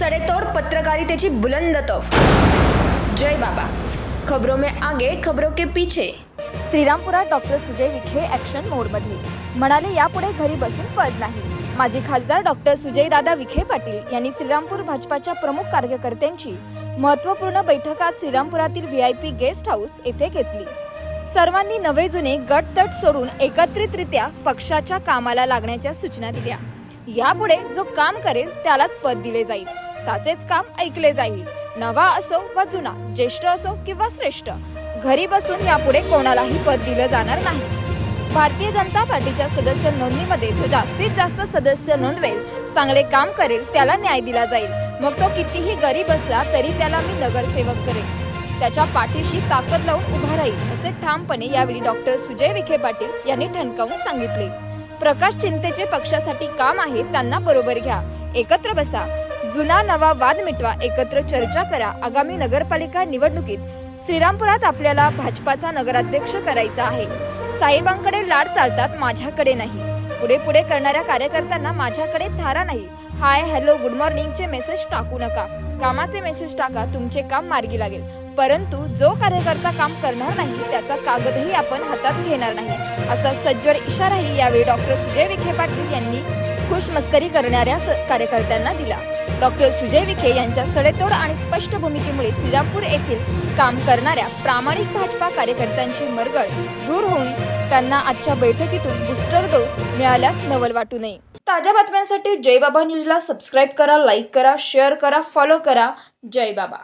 सडेतोड पत्रकारितेची बुलंद तोफ. जय बाबा. खबरों में आगे खबरों के पीछे. श्रीरामपुरात डॉक्टर सुजय विखे ॲक्शन मोडमध्ये म्हणाले यापुढे घरी बसून पद नाही. माजी खासदार डॉक्टर सुजयदादा विखे पाटील यांनी श्रीरामपूर भाजपाच्या प्रमुख कार्यकर्त्यांची महत्त्वपूर्ण बैठक आज श्रीरामपुरातील V I P guest house येथे घेतली. सर्वांनी नवे जुने गट तट सोडून एकत्रितरित्या पक्षाच्या कामाला लागण्याच्या सूचना दिल्या. यापुढे जो काम करेल त्यालाच पद दिले जाईल. त्याचेच काम ऐकले जाईल. नवा असो वा जुना ज्येष्ठ असो किंवा श्रेष्ठ घरी बसून यापुढे कोणालाही पद दिलं जाणार नाही. भारतीय जनता पार्टीच्या सदस्य नोंदणीमध्ये जो जास्तीत जास्त सदस्य नोंदवेल चांगले काम करेल त्याला न्याय दिला जाईल. मग तो कितीही गरीब असला तरी त्याला मी नगरसेवक करेन. त्याच्या पाठीशी ताकद लावून उभा राहील असे ठामपणे यावेळी डॉक्टर सुजय विखे पाटील यांनी ठणकावून सांगितले. प्रकाश चिंतेचे पक्षासाठी काम आहे त्यांना बरोबर घ्या. एकत्र बसा. जुना नवा वाद मिटवा एकत्र चर्चा करा. आगामी नगरपालिका निवडणुकीत श्रीरामपुरात आपल्याला भाजपाचा नगराध्यक्ष करायचा आहे. साहेबांकडे लाड चालतात माझ्याकडे नाही. पुढे पुढे करणाऱ्या कार्यकर्त्यांना माझ्याकडे थारा नाही. हाय हॅलो गुड मॉर्निंगचे मेसेज टाकू नका. कामाचे मेसेज टाका तुमचे काम मार्गी लागेल. परंतु जो कार्यकर्ता काम करणार नाही त्याचा कागदही आपण हातात घेणार नाही. असा सज्जड इशाराही यावेळी डॉक्टर सुजय विखे पाटील यांनी खुशमस्करी करणाऱ्या स- कार्यकर्त्यांना दिला. डॉक्टर सुजय विखे यांच्या सडेतोड आणि स्पष्ट भूमिकेमुळे श्रीरामपूर येथील काम करणाऱ्या प्रामाणिक भाजपा कार्यकर्त्यांची मरगळ दूर होऊन त्यांना आजच्या बैठकीतून बूस्टर डोस मिळाल्यास नवल वाटू नये. ताज्या बातम्यांसाठी जय बाबा न्यूजला सबस्क्राईब करा लाईक करा शेअर करा फॉलो करा. जय बाबा.